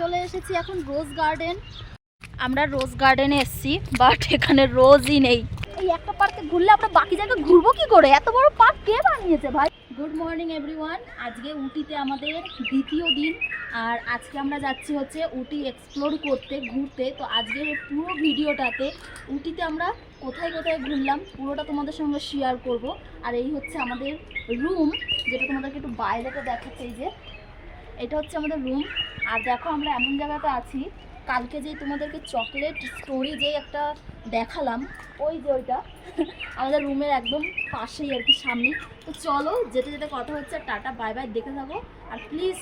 চলে এসেছি এখন রোজ গার্ডেন আমরা রোজ গার্ডেনে এসেছি বাট এখানে রোজই নেই। এই একটা পার্কে ঘুরলে আমরা বাকি জায়গায় ঘুরবো কি করে? এত বড় পার্ক কে বানিয়েছে ভাই? গুড মর্নিং এভরিওয়ান আজকে উটিতে আমাদের দ্বিতীয় দিন, আর আজকে আমরা যাচ্ছি হচ্ছে উটি এক্সপ্লোর করতে, ঘুরতে। তো আজকের এই পুরো ভিডিওটাতে উটিতে আমরা কোথায় কোথায় ঘুরলাম, পুরোটা তোমাদের সঙ্গে শেয়ার করব। আর এই হচ্ছে আমাদের রুম যেটা তোমাদেরকে একটু বাইরেতে দেখাচ্ছে, এই যে। এটা হচ্ছে আমাদের রুম আর দেখো আমরা এমন জায়গাতে আছি, কালকে যে তোমাদেরকে চকলেট স্টোরি যে একটা দেখালাম, ওই যে ওইটা, আমাদের রুমের একদম পাশেই আর কি সামনে তো চলো, যেতে যেতে কথা হচ্ছে, টাটা বাই বাই দেখে থাকো। আর প্লিজ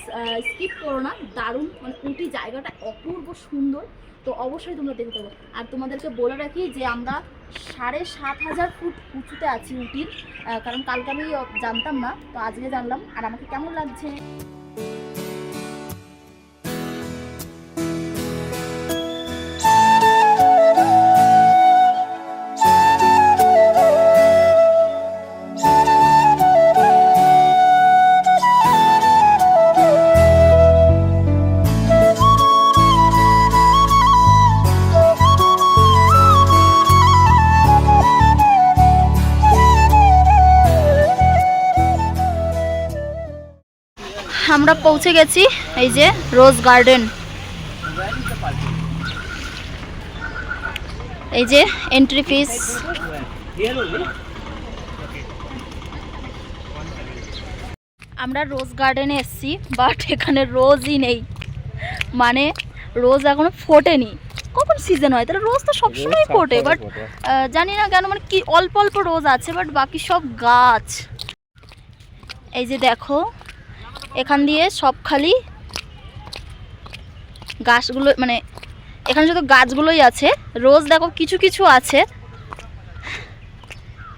স্কিপ করো না, দারুণ মানে উটি জায়গাটা অপূর্ব সুন্দর। তো অবশ্যই তোমরা দেখে থাকো। আর তোমাদেরকে বলে রাখি যে আমরা সাড়ে সাত হাজার ফুট উঁচুতে আছি উটির কারণ কালকে আমি জানতাম না, তো আজকে জানলাম। আর আমাকে কেমন লাগছে? পৌঁছে গেছি এই যে রোজ গার্ডেন। এই যে এন্ট্রি ফিস আমরা রোজ গার্ডেনে এসেছি বাট এখানে রোজই নেই। মানে রোজ এখনও ফোটেনি। কখন সিজন হয়? তাহলে রোজ তো সবসময় ফোটে। বাট জানি না কেন মানে কি অল্প অল্প রোজ আছে বাট বাকি সব গাছ। এই যে দেখো এখান দিয়ে সব খালি গাছগুলো মানে এখানে শুধু গাছগুলোই আছে। রোজ দেখো কিছু কিছু আছে।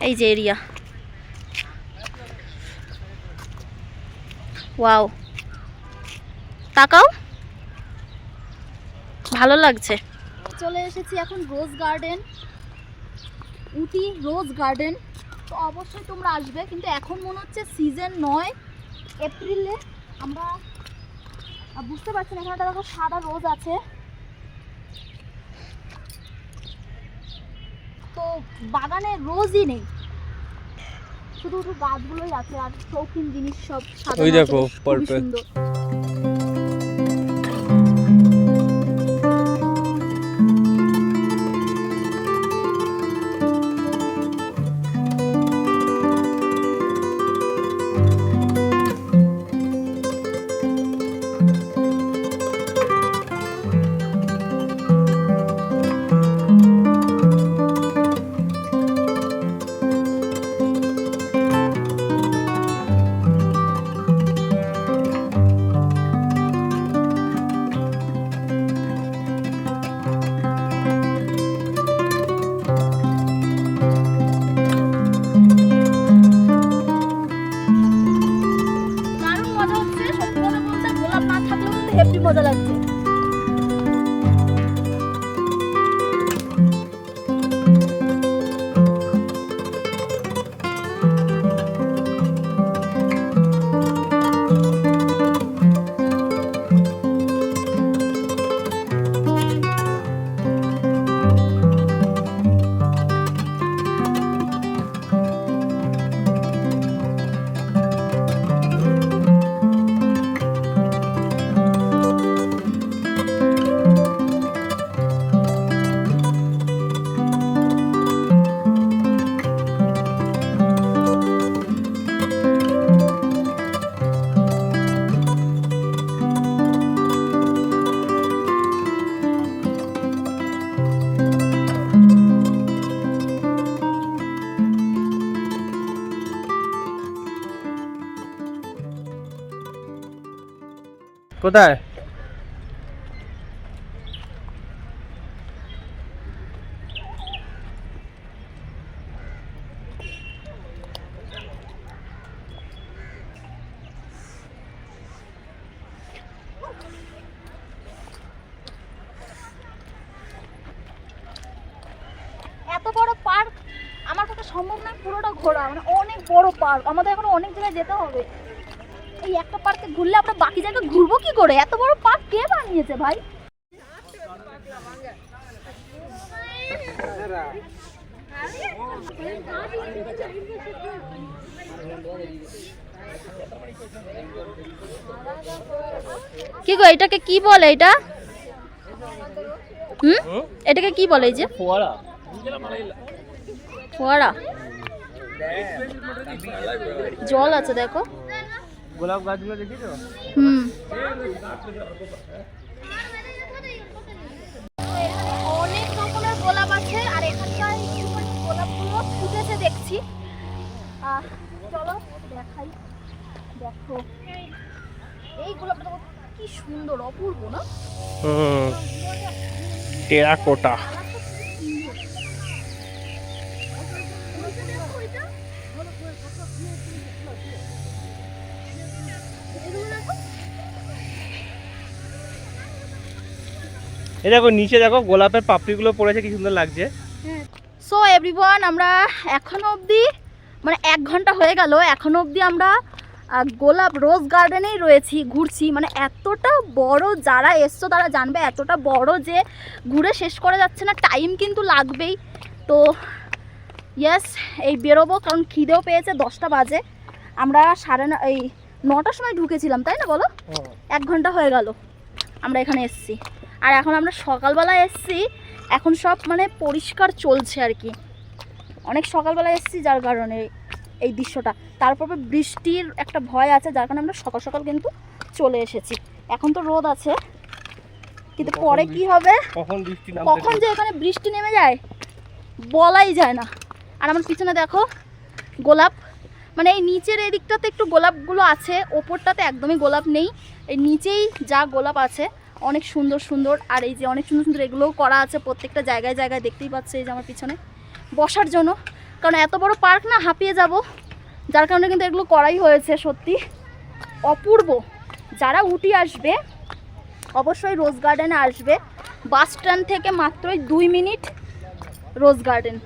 এই যে এরিয়া। ওয়াও। তাকাও। ভালো লাগছে। চলে এসেছি এখন রোজ গার্ডেন। উটি রোজ গার্ডেন। তো অবশ্যই তোমরা আসবে, কিন্তু এখন মনে হচ্ছে সিজন নয়। এপ্রিলে আমরা বুঝতে পারছি না এখানে দেখো সাদা রোজ আছে। তো বাগানে রোজই নেই। শুধু শুধু গাছগুলোই আছে আর শৌখিন জিনিস সব সাদা ওই দেখো, বেশ কোথায়? এত বড় পার্ক? আমার সম্ভব না পুরোটা ঘোরা মানে অনেক বড় পার্ক। আমাদের এখন অনেক জায়গায় যেতে হবে। এই একটা পার্কে ঘুরলে আমরা বাকি জায়গায় ঘুরবো কি করে? এত বড় পার্ক কে বানিয়েছে ভাই? কি গো এটাকে কি বলে এটা? হুম? এটাকে কি বলে এই যে? ফোয়ারা। ফোয়ারা। জল আছে দেখো। গোলাপ গাছগুলো দেখেছ হুম। অনেক রকমের গোলাপ আছে আর এখানকার গোলাপগুলো ফুটেছে দেখছি। চলো দেখাই। দেখো। এই গোলাপটা দেখো কি সুন্দর অপূর্ব না? টেরাকোটা। এ দেখো নিচে দেখো গোলাপের পাপড়িগুলো পড়েছে কি সুন্দর লাগছে। সো এভরিওয়ান আমরা এখনও অবধি মানে এক ঘণ্টা হয়ে গেল এখনও অবধি আমরা গোলাপ রোজ গার্ডেনেই রয়েছি ঘুরছি। মানে এতটা বড় যারা এসছো তারা জানবে এতটা বড় যে ঘুরে শেষ করা যাচ্ছে না টাইম কিন্তু লাগবেই। তো ইয়েস এই বেরোবো কারণ খিদেও পেয়েছে দশটা বাজে। আমরা সাড়ে ন এই নটার সময় ঢুকেছিলাম তাই না বলো? এক ঘণ্টা হয়ে গেল আমরা এখানে এসছি। আর এখন আমরা সকালবেলা এসছি এখন সব মানে পরিষ্কার চলছে আর কি। অনেক সকালবেলা এসছি যার কারণে এই দৃশ্যটা। তারপর বৃষ্টির একটা ভয় আছে যার কারণে আমরা সকাল সকাল কিন্তু চলে এসেছি। এখন তো রোদ আছে কিন্তু পরে কি হবে? কখন যে এখানে বৃষ্টি নেমে যায় বলাই যায় না। আর আমার পিছনে দেখো গোলাপ। মানে এই নিচের এই দিকটাতে একটু গোলাপগুলো আছে ওপরটাতে একদমই গোলাপ নেই। এই নিচেই যা গোলাপ আছে অনেক সুন্দর সুন্দর। আর এই যে অনেক সুন্দর সুন্দর এগুলোও করা আছে প্রত্যেকটা জায়গায় জায়গায় দেখতেই পাচ্ছে এই যে আমার পিছনে। বসার জন্য। কারণ এত বড় পার্ক না, হাঁপিয়ে যাব। যার কারণে কিন্তু এগুলো করাই হয়েছে, সত্যি। অপূর্ব। যারা উঠি আসবে, অবশ্যই রোজ গার্ডেনে আসবে। বাস স্ট্যান্ড থেকে মাত্রই দুই মিনিট রোজ গার্ডেন।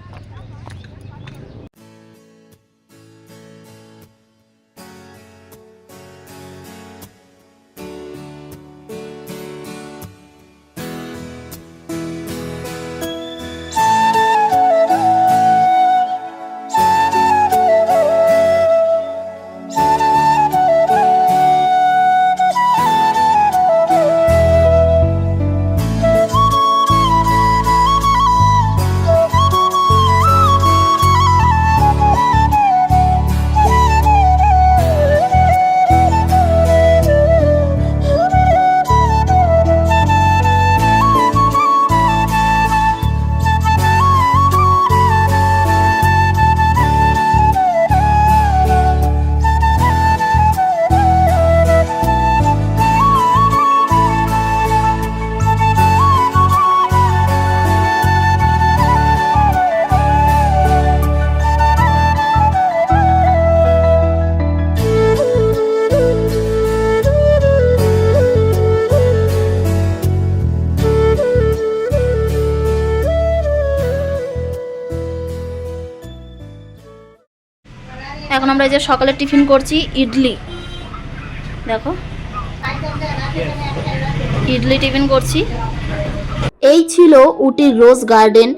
এখন আমরা যে সকালে টিফিন করছি ইডলি। দেখো। ইডলি টিফিন করছি। এই ছিল উটির রোজ গার্ডেন।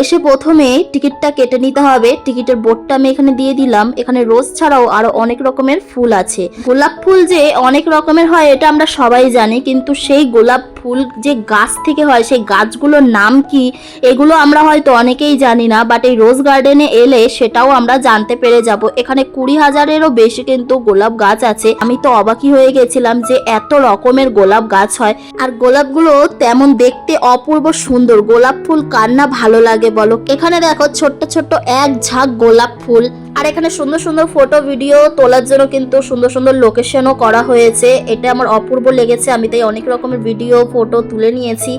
এসে প্রথমে টিকিটটা কেটে নিতে হবে। টিকিটের বোর্ডটা আমি এখানে দিয়ে দিলাম। এখানে রোজ ছাড়াও আরও অনেক রকমের ফুল আছে। গোলাপ ফুল যে অনেক রকমের হয়, এটা আমরা সবাই জানি। কিন্তু সেই গোলাপ ফুল যে গাছ থেকে হয়, সেই গাছগুলোর নাম কি? এগুলো আমরা হয়তো অনেকেই জানি না বাট এই রোজ গার্ডেনে এলে সেটাও আমরা জানতে পেরে যাব। এখানে কুড়ি হাজারেরও বেশি কিন্তু গোলাপ গাছ আছে। আমি তো অবাকই হয়ে গেছিলাম যে এত রকমের গোলাপ গাছ হয়। আর গোলাপগুলো তেমন দেখতে অপূর্ব সুন্দর। গোলাপ ফুল কার না ভালো লাগে বলো? এখানে দেখো ছোট্ট ছোট্ট এক ঝাঁক গোলাপ ফুল। আর এখানে সুন্দর সুন্দর ফটো ভিডিও তোলার জন্য কিন্তু সুন্দর সুন্দর লোকেশনও করা হয়েছে। এটা আমার অপূর্ব লেগেছে। আমি তাই অনেক রকমের ভিডিও ফটো তুলে নিয়েছি।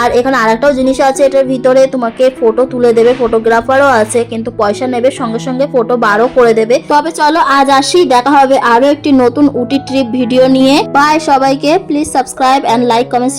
আর এখানে আরেকটাও জিনিস আছে, এটার ভিতরে তোমাকে ফটো তুলে দেবে ফটোগ্রাফারও আছে, কিন্তু পয়সা নেবে, সঙ্গে সঙ্গে ফটো বারও করে দেবে। তবে চলো আজ আসি, দেখা হবে আরও একটি নতুন উটি ট্রিপ ভিডিও নিয়ে। বাই সবাইকে please subscribe and like comment